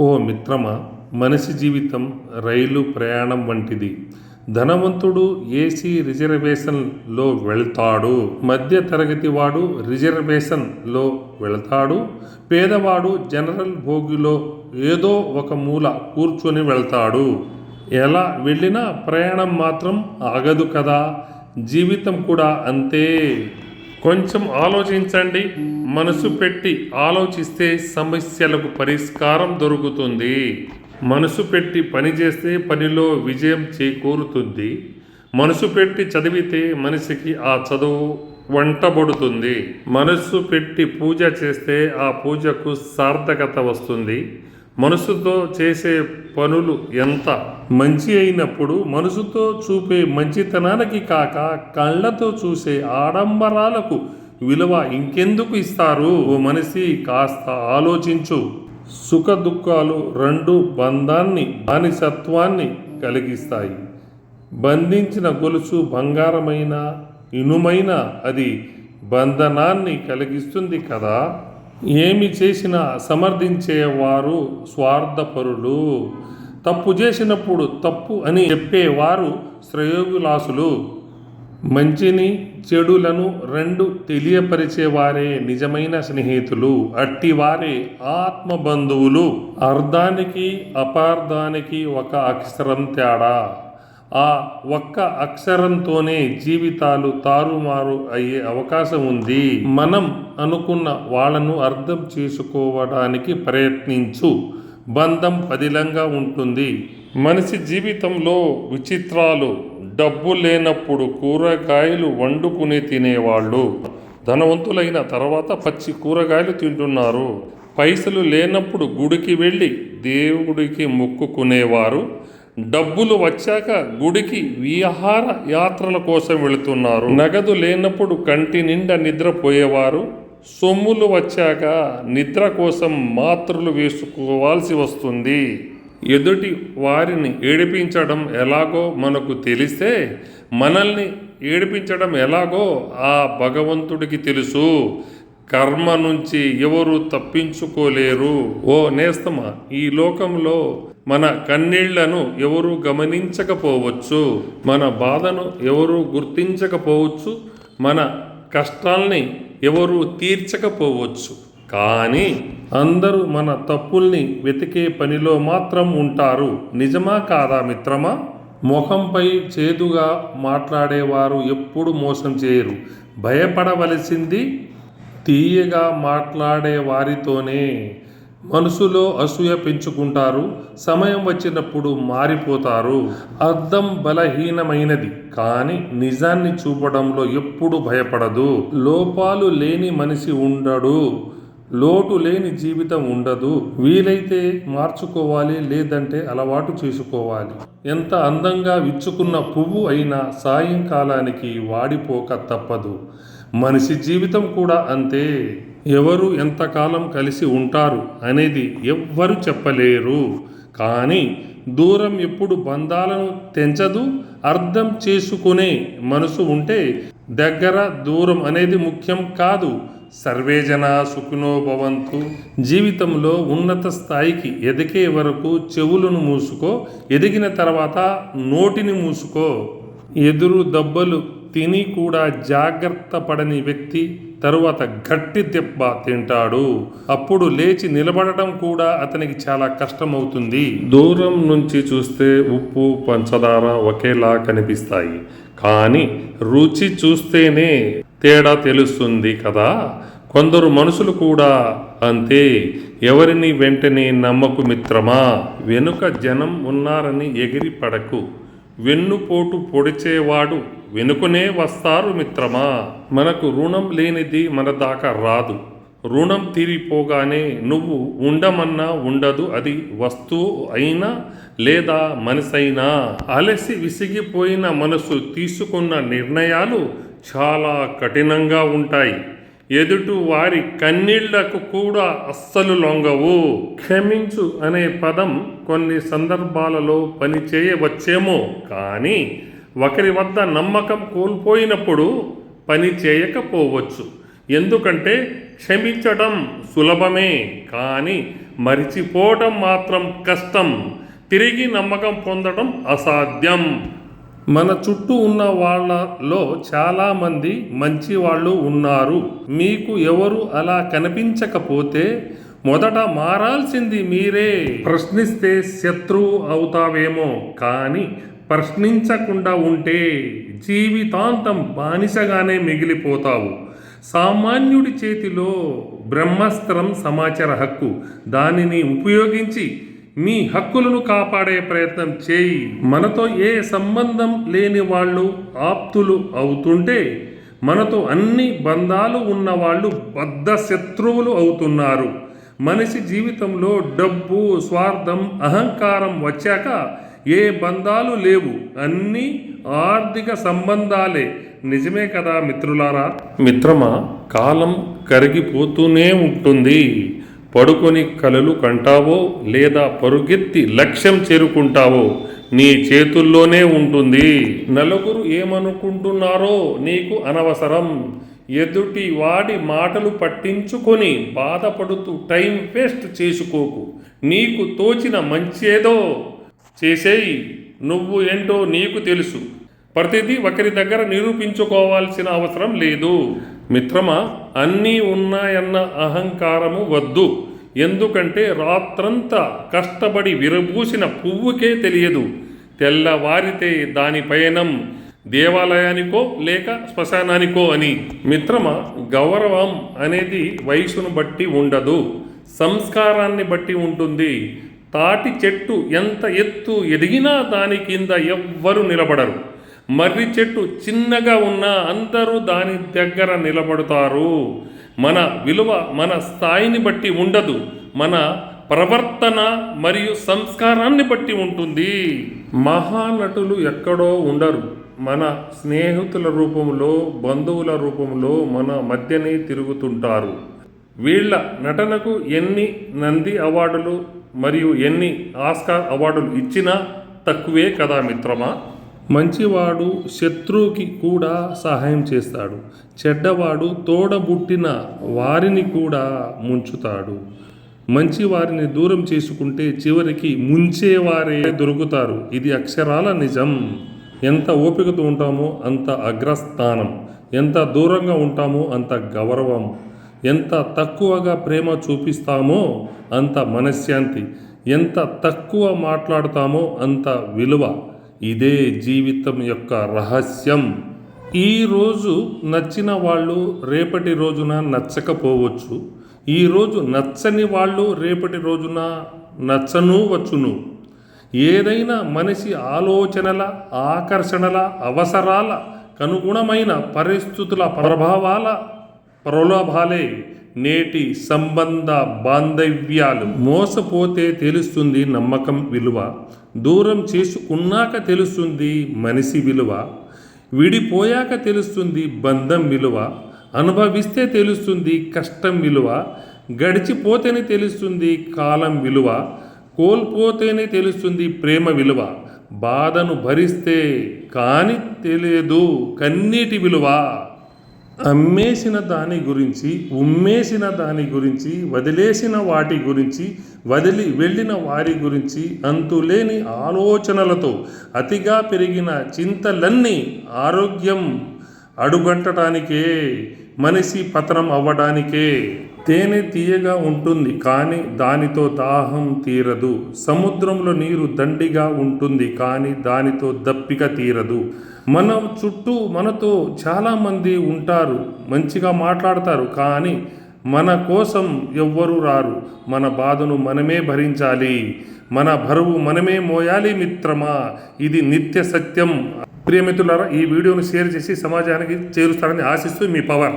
ఓ మిత్రమా మనిషి జీవితం రైలు ప్రయాణం వంటిది. ధనవంతుడు ఏసీ రిజర్వేషన్లో వెళ్తాడు. మధ్య తరగతి వాడు రిజర్వేషన్లో వెళ్తాడు. పేదవాడు జనరల్ భోగిలో ఏదో ఒక మూల కూర్చొని వెళ్తాడు. ఎలా వెళ్ళినా ప్రయాణం మాత్రం ఆగదు కదా? జీవితం కూడా అంతే. కొంచెం ఆలోచించండి. మనసు పెట్టి ఆలోచిస్తే సమస్యలకు పరిష్కారం దొరుకుతుంది. మనసు పెట్టి పని చేస్తే పనిలో విజయం చేకూరుతుంది. మనసు పెట్టి చదివితే మనిషికి ఆ చదువు వంటబడుతుంది. మనసు పెట్టి పూజ చేస్తే ఆ పూజకు సార్థకత వస్తుంది. మనసుతో చేసే పనులు ఎంత? మంచి అయినప్పుడు మనసుతో చూపే మంచితనానికి కాక కళ్ళతో చూసే ఆడంబరాలకు విలువ ఇంకెందుకు ఇస్తారు? ఓ మనిషి కాస్త ఆలోచించు. సుఖ దుఃఖాలు రెండు బంధాన్ని బానిసత్వాన్ని కలిగిస్తాయి. బంధించిన గొలుసు బంగారమైన ఇనుమైన అది బంధనాన్ని కలిగిస్తుంది కదా? ఏమి చేసినా సమర్థించేవారు స్వార్థపరులు. తప్పు చేసినప్పుడు తప్పు అని చెప్పేవారు శ్రేయోగులాసులు మంచిని చెడులను రెండు తెలియపరిచేవారే నిజమైన స్నేహితులు అట్టివారే ఆత్మబంధువులు. అర్ధానికి అపార్థానికి ఒక అక్షరం తేడా. ఆ ఒక్క అక్షరంతోనే జీవితాలు తారుమారు అయ్యే అవకాశం ఉంది. మనం అనుకున్న వాళ్ళను అర్థం చేసుకోవడానికి ప్రయత్నించు. బంధం పదిలంగా ఉంటుంది. మనిషి జీవితంలో విచిత్రాలు డబ్బు లేనప్పుడు కూరగాయలు వండుకుని తినేవాళ్ళు. ధనవంతులైన తర్వాత పచ్చి కూరగాయలు తింటున్నారు. పైసలు లేనప్పుడు గుడికి వెళ్ళి దేవుడికి మొక్కుకునేవారు. డబ్బులు వచ్చాక గుడికి విహార యాత్రల కోసం వెళుతున్నారు. నగదు లేనప్పుడు కంటి నిండా నిద్రపోయేవారు సొమ్ములు వచ్చాక నిద్ర కోసం మాత్రలు వేసుకోవాల్సి వస్తుంది. ఎదుటి వారిని ఏడిపించడం ఎలాగో మనకు తెలిస్తే మనల్ని ఏడిపించడం ఎలాగో ఆ భగవంతుడికి తెలుసు. కర్మ నుంచి ఎవరు తప్పించుకోలేరు. ఓ నేస్తమా ఈ లోకంలో మన కన్నీళ్ళను ఎవరు గమనించకపోవచ్చు మన బాధను ఎవరు గుర్తించకపోవచ్చు మన కష్టాల్ని ఎవరు తీర్చకపోవచ్చు. కానీ అందరూ మన తప్పుల్ని వెతికే పనిలో మాత్రం ఉంటారు. నిజమా కాదా మిత్రమా? ముఖంపై చేదుగా మాట్లాడేవారు ఎప్పుడు మోసం చేయరు. భయపడవలసింది తీయగా మాట్లాడే వారితోనే. మనసులో అసూయ పెంచుకుంటారు సమయం వచ్చినప్పుడు మారిపోతారు. అర్థం బలహీనమైనది కానీ నిజాన్ని చూపడంలో ఎప్పుడు భయపడదు. లోపాలు లేని మనిషి ఉండడు లోటు లేని జీవితం ఉండదు. వీలైతే మార్చుకోవాలి లేదంటే అలవాటు చేసుకోవాలి. ఎంత అందంగా విచ్చుకున్న పువ్వు అయినా సాయంకాలానికి వాడిపోక తప్పదు. మనిషి జీవితం కూడా అంతే. ఎవరు ఎంతకాలం కలిసి ఉంటారు అనేది ఎవ్వరు చెప్పలేరు. కానీ దూరం ఎప్పుడు బంధాలను తెంచదు అర్థం చేసుకునే మనసు ఉంటే దగ్గర దూరం అనేది ముఖ్యం కాదు. సర్వేజన సుఖినో భవంతు. జీవితంలో ఉన్నత స్థాయికి ఎదిగే వరకు చెవులను మూసుకో ఎదిగిన తర్వాత నోటిని మూసుకో. ఎదురు దెబ్బలు తిని కూడా జాగ్రత్త పడని వ్యక్తి తరువాత గట్టి దెబ్బ తింటాడు. అప్పుడు లేచి నిలబడటం కూడా అతనికి చాలా కష్టమవుతుంది. దూరం నుంచి చూస్తే ఉప్పు పంచదార ఒకేలా కనిపిస్తాయి. కానీ రుచి చూస్తేనే తేడా తెలుస్తుంది కదా. కొందరు మనుషులు కూడా అంతే. ఎవరిని వెంటనే నమ్మకు మిత్రమా? వెనుక జనం ఉన్నారని ఎగిరి పడకు. వెన్నుపోటు పొడిచేవాడు వెనుకనే వస్తారు మిత్రమా. మనకు రుణం లేనిది మన దాకా రాదు. రుణం తీరిపోగానే నువ్వు ఉండమన్నా ఉండదు. అది వస్తువు అయినా లేదా మనసైనా. అలసి విసిగిపోయిన మనసు తీసుకున్న నిర్ణయాలు చాలా కఠినంగా ఉంటాయి. ఎదుటి వారి కన్నీళ్ళకు కూడా అస్సలు లొంగవు. క్షమించు అనే పదం కొన్ని సందర్భాలలో పని చేయవచ్చేమో. కానీ ఒకరి వద్ద నమ్మకం కోల్పోయినప్పుడు పని చేయకపోవచ్చు. ఎందుకంటే క్షమించడం సులభమే. కానీ మరిచిపోవటం మాత్రం కష్టం. తిరిగి నమ్మకం పొందడం అసాధ్యం. మన చుట్టూ ఉన్న వాళ్ళలో చాలామంది మంచి వాళ్ళు ఉన్నారు. మీకు ఎవరు అలా కనిపించకపోతే మొదట మారాల్సింది మీరే. ప్రశ్నిస్తే శత్రువు అవుతావేమో కానీ ప్రశ్నించకుండా ఉంటే జీవితాంతం బానిసగానే మిగిలిపోతావు. సామాన్యుడి చేతిలో బ్రహ్మాస్త్రం సమాచార హక్కు దానిని ఉపయోగించి మీ హక్కులను కాపాడే ప్రయత్నం చేయి. మనతో ఏ సంబంధం లేని వాళ్ళు ఆప్తులు అవుతుంటే మనతో అన్ని బంధాలు ఉన్న వాళ్ళు బద్ధ శత్రువులు అవుతున్నారు. మనిషి జీవితంలో డబ్బు స్వార్థం అహంకారం వచ్చాక ఏ బంధాలు లేవు. అన్నీ ఆర్థిక సంబంధాలే. నిజమే కదా మిత్రులారా? మిత్రమా కాలం కరిగిపోతూనే ఉంటుంది. పడుకొని కలలు కంటావో లేదా పరుగెత్తి లక్ష్యం చేరుకుంటావో నీ చేతుల్లోనే ఉంటుంది. నలుగురు ఏమనుకుంటున్నారో నీకు అనవసరం. ఎదుటి వాడి మాటలు పట్టించుకొని బాధపడుతూ టైం వేస్ట్ చేసుకోకు. నీకు తోచిన మంచేదో చేసేయి. నువ్వు ఏంటో నీకు తెలుసు. ప్రతిదీ ఒకరి దగ్గర నిరూపించుకోవాల్సిన అవసరం లేదు. మిత్రమా అన్నీ ఉన్నాయన్న అహంకారము వద్దు. ఎందుకంటే రాత్రంతా కష్టపడి విరబూసిన పువ్వుకే తెలియదు. తెల్లవారితే దాని పయనం దేవాలయానికో లేక శ్మశానానికో అని. మిత్రమా గౌరవం అనేది వయసును బట్టి ఉండదు. సంస్కారాన్ని బట్టి ఉంటుంది. తాటి చెట్టు ఎంత ఎత్తు ఎదిగినా దాని కింద ఎవ్వరు నిలబడరు. మర్రి చెట్టు చిన్నగా ఉన్నా అందరూ దాని దగ్గర నిలబడతారు. మన విలువ మన స్థాయిని బట్టి ఉండదు. మన ప్రవర్తన మరియు సంస్కారాన్ని బట్టి ఉంటుంది. మహానటులు ఎక్కడో ఉండరు. మన స్నేహితుల రూపంలో బంధువుల రూపంలో మన మధ్యనే తిరుగుతుంటారు. వీళ్ళ నటనకు ఎన్ని నంది అవార్డులు మరియు ఎన్ని ఆస్కార్ అవార్డులు ఇచ్చినా తక్కువే కదా మిత్రమా? మంచివాడు శత్రువుకి కూడా సహాయం చేస్తాడు. చెడ్డవాడు తోడబుట్టిన వారిని కూడా ముంచుతాడు. మంచి వారిని దూరం చేసుకుంటే చివరికి ముంచేవారే దొరుకుతారు. ఇది అక్షరాల నిజం. ఎంత ఓపికతో ఉంటామో అంత అగ్రస్థానం. ఎంత దూరంగా ఉంటామో అంత గౌరవం. ఎంత తక్కువగా ప్రేమ చూపిస్తామో అంత మనశ్శాంతి. ఎంత తక్కువ మాట్లాడతామో అంత విలువ. ఇదే జీవితం యొక్క రహస్యం. ఈరోజు నచ్చిన వాళ్ళు రేపటి రోజున నచ్చకపోవచ్చు. ఈరోజు నచ్చని వాళ్ళు రేపటి రోజున నచ్చను వచ్చును ఏదైనా మనిషి ఆలోచనల ఆకర్షణల అవసరాల కనుగుణమైన పరిస్థితుల ప్రభావాల ప్రలోభాలే నేటి సంబంధ బాంధవ్యాలు మోసపోతే తెలుస్తుంది నమ్మకం విలువ. దూరం చేసుకున్నాక తెలుస్తుంది మనిషి విలువ. విడిపోయాక తెలుస్తుంది బంధం విలువ. అనుభవిస్తే తెలుస్తుంది కష్టం విలువ. గడిచిపోతేనే తెలుస్తుంది కాలం విలువ. కోల్పోతేనే తెలుస్తుంది ప్రేమ విలువ. బాధను భరిస్తే కాని తెలియదు కన్నీటి విలువ. అమ్మేసిన దాని గురించి ఉమ్మేసిన దాని గురించి వదిలేసిన వాటి గురించి వదిలి వెళ్ళిన వారి గురించి అంతులేని ఆలోచనలతో అతిగా పెరిగిన చింతలన్నీ ఆరోగ్యం అడుగంటటానికే మనిషి పతనం అవ్వడానికే తేనె తీయగా ఉంటుంది కానీ దానితో దాహం తీరదు. సముద్రంలో నీరు దండిగా ఉంటుంది కానీ దానితో దప్పిక తీరదు. మన చుట్టూ మనతో చాలామంది ఉంటారు మంచిగా మాట్లాడతారు కానీ మన కోసం ఎవ్వరూ రారు. మన బాధను మనమే భరించాలి. మన బరువు మనమే మోయాలి మిత్రమా? ఇది నిత్య సత్యం. ప్రియమిత్రులారా ఈ వీడియోను షేర్ చేసి సమాజానికి చేరుస్తారని ఆశిస్తూ మీ పవర్.